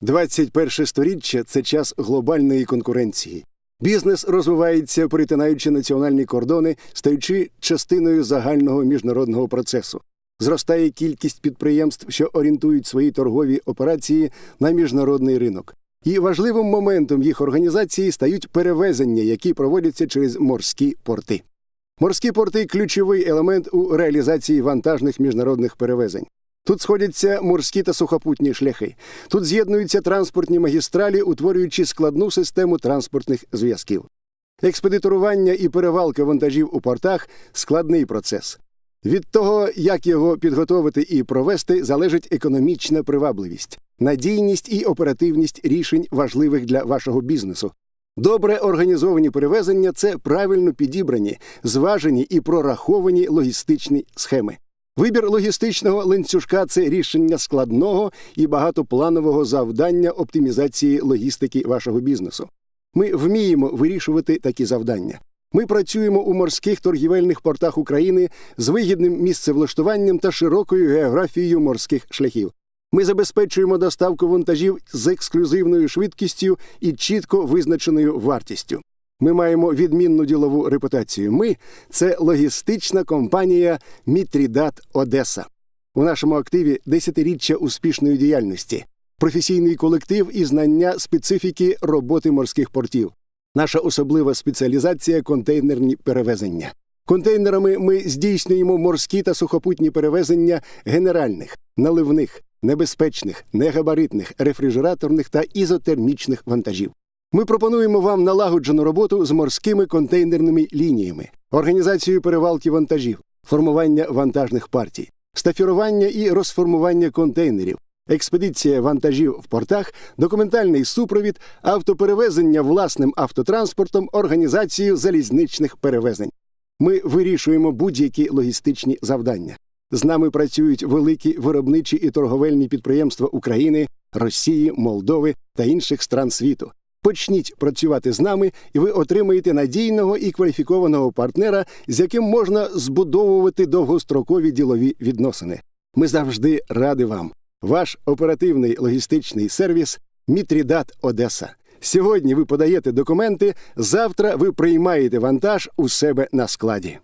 21 сторіччя це час глобальної конкуренції. Бізнес розвивається, перетинаючи національні кордони, стаючи частиною загального міжнародного процесу. Зростає кількість підприємств, що орієнтують свої торгові операції на міжнародний ринок. І важливим моментом їх організації стають перевезення, які проводяться через морські порти. Морські порти ключовий елемент у реалізації вантажних міжнародних перевезень. Тут сходяться морські та сухопутні шляхи. Тут з'єднуються транспортні магістралі, утворюючи складну систему транспортних зв'язків. Експедиторування і перевалка вантажів у портах складний процес. Від того, як його підготовити і провести, залежить економічна привабливість, надійність і оперативність рішень, важливих для вашого бізнесу. Добре організовані перевезення це правильно підібрані, зважені і прораховані логістичні схеми. Вибір логістичного ланцюжка це рішення складного і багатопланового завдання оптимізації логістики вашого бізнесу. Ми вміємо вирішувати такі завдання. Ми працюємо у морських торгівельних портах України з вигідним місцевлаштуванням та широкою географією морських шляхів. Ми забезпечуємо доставку вантажів з ексклюзивною швидкістю і чітко визначеною вартістю. Ми маємо відмінну ділову репутацію. Ми це логістична компанія Мітрідат Одеса. У нашому активі десятиріччя успішної діяльності, професійний колектив і знання специфіки роботи морських портів. Наша особлива спеціалізація контейнерні перевезення. Контейнерами ми здійснюємо морські та сухопутні перевезення генеральних, наливних, небезпечних, негабаритних, рефрижераторних та ізотермічних вантажів. Ми пропонуємо вам налагоджену роботу з морськими контейнерними лініями, організацію перевалки вантажів, формування вантажних партій, стафірування і розформування контейнерів, експедиція вантажів в портах, документальний супровід, автоперевезення власним автотранспортом, організацію залізничних перевезень. Ми вирішуємо будь-які логістичні завдання. З нами працюють великі виробничі і торговельні підприємства України, Росії, Молдови та інших стран світу. Почніть працювати з нами, і ви отримаєте надійного і кваліфікованого партнера, з яким можна збудовувати довгострокові ділові відносини. Ми завжди раді вам. Ваш оперативний логістичний сервіс Мітрідат Одеса. Сьогодні ви подаєте документи, завтра ви приймаєте вантаж у себе на складі.